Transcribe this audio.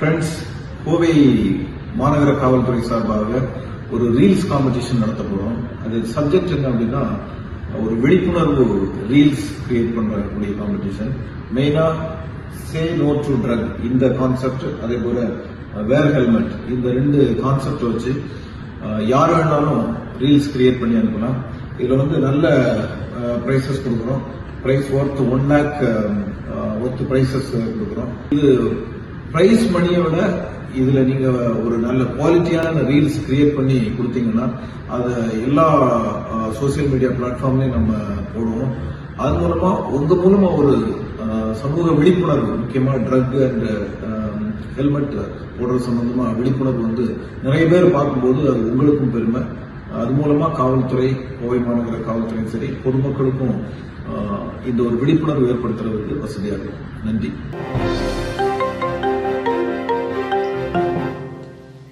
Friends Kovai மாநகர காவல்துறை சார்பாக ஒரு ரீல்ஸ் காம்படிஷன் நடத்த போறோம். அது சப்ஜெக்ட் என்ன அப்படின்னா ஒரு விழிப்புணர்வு ரீல்ஸ் கிரியேட் பண்ணக்கூடிய காம்படிஷன் மெயினா சே நோ டு ட்ரக் இந்த கான்செப்ட் அதே போல வேர் ஹெல்மெட் இந்த ரெண்டு கான்செப்ட் வச்சு யார் வேணாலும் ரீல்ஸ் கிரியேட் பண்ணி அனுப்பலாம். இதுல வந்து நல்ல ப்ரைஸஸ் கொடுக்குறோம். Prize worth one lakh worth prizes கொடுக்குறோம். இது பிரைஸ் மணியோட இதுல நீங்க ஒரு நல்ல குவாலிட்டியான ரீல்ஸ் கிரியேட் பண்ணி கொடுத்தீங்கன்னா அதை எல்லா சோசியல் மீடியா பிளாட்ஃபார்ம்லயும் நம்ம போடுவோம். அது மூலமா உங்க மூலமா ஒரு சமூக விழிப்புணர்வு முக்கியமா ட்ரக் அண்ட் ஹெல்மெட் போடுறது சம்பந்தமா விழிப்புணர்வு வந்து நிறைய பேர் பார்க்கும்போது அது உங்களுக்கும் பெருமை. அது மூலமா காவல்துறை கோவை மாநகர காவல்துறையும் சரி பொதுமக்களுக்கும் இந்த ஒரு விழிப்புணர்வு ஏற்படுத்துறதுக்கு வசதியாக இருக்கும். நன்றி.